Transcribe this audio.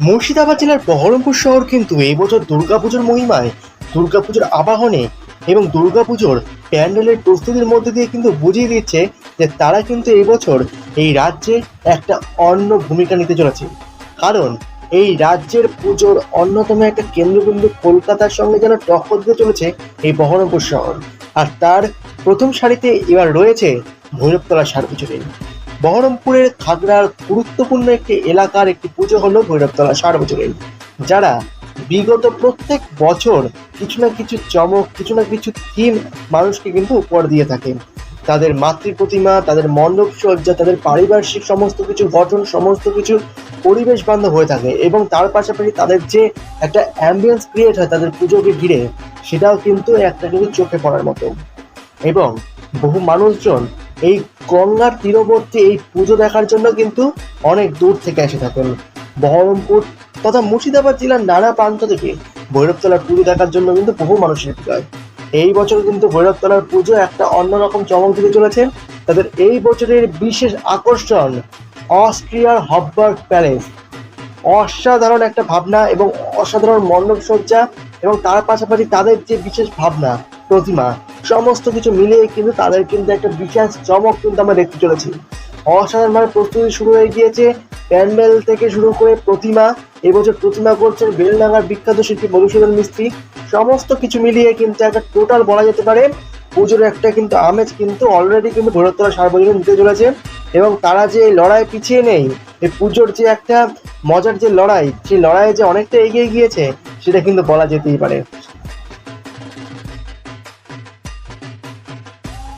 মুর্শিদাবাদ জেলার বহরমপুর শহর কিন্তু এই বছর দুর্গাপুজোর মহিমায়, দুর্গাপুজোর আবাহনে এবং দুর্গাপুজোর প্যান্ডেলের প্রস্তুতির মধ্যে দিয়ে কিন্তু বুঝিয়ে দিচ্ছে যে তারা কিন্তু এবছর এই রাজ্যে একটা অন্য ভূমিকা নিতে চলেছে। কারণ এই রাজ্যের পুজোর অন্যতম একটা কেন্দ্রবিন্দু কলকাতার সঙ্গে যেন টক্কর দিতে চলেছে এই বহরমপুর শহর। আর তার প্রথম সারিতে এবার রয়েছে ভৈরবতলা সার পুজোরে বহরমপুরের খাগড়ার গুরুত্বপূর্ণ একটি এলাকার একটি পুজো হলো ভৈরবতলা সার্বজনীন, যারা বিগত প্রত্যেক বছর কিছু না কিছু চমক, কিছু না কিছু থিম মানুষকে কিন্তু উপহার দিয়ে থাকেন তাদের মাতৃ প্রতিমা তাদের মণ্ডপ সজ্জা তাদের পারিপার্শ্বিক সমস্ত কিছু গঠন, সমস্ত কিছু পরিবেশ বান্ধব হয়ে থাকে এবং তার পাশাপাশি তাদের যে একটা অ্যাম্বিয়েন্স ক্রিয়েট হয়, তাদের পুজোকে ঘিরে, সেটাও কিন্তু একটা কিন্তু চোখে পড়ার মতো। এবং বহু মানুষজন এই গঙ্গার তীরবর্তী এই পুজো দেখার জন্য কিন্তু অনেক দূর থেকে এসে থাকেন। বহরমপুর তথা মুর্শিদাবাদ জেলার নানা প্রান্ত থেকে ভৈরবতলার পুজো দেখার জন্য কিন্তু বহু মানুষের ভিড়। এই বছর কিন্তু ভৈরবতলার পুজো একটা অন্যরকম চমক দিতে চলেছে। তাদের এই বছরের বিশেষ আকর্ষণ অস্ট্রিয়ার হববার্গ প্যালেস। অসাধারণ একটা ভাবনা এবং অসাধারণ মণ্ডপ সজ্জা এবং তার পাশাপাশি তাদের যে বিশেষ ভাবনা, প্রতিমা সমস্ত কিছু মিলিয়ে কিন্তু তাদের কিন্তু একটা বিশেষ চমক কিন্তু আমরা দেখতে চলেছি। অসাধারণভাবে প্রস্তুতি শুরু হয়ে গিয়েছে। প্যান্ডেল থেকে শুরু করে প্রতিমা, এবছর প্রতিমা করছেন বেলডাঙ্গার বিখ্যাত শিল্পী মধুসূদন মিস্ত্রি। সমস্ত কিছু মিলিয়ে কিন্তু একটা টোটাল বলা যেতে পারে, পুজোর একটা কিন্তু আমেজ কিন্তু অলরেডি কিন্তু ভৈরবতলা সার্বজনীন নিতে চলেছে। এবং তারা যে এই লড়াই পিছিয়ে নেই এই পুজোর যে একটা মজার যে লড়াই, সেই লড়াইয়ে যে অনেকটা এগিয়ে গিয়েছে, সেটা কিন্তু বলা যেতেই পারে।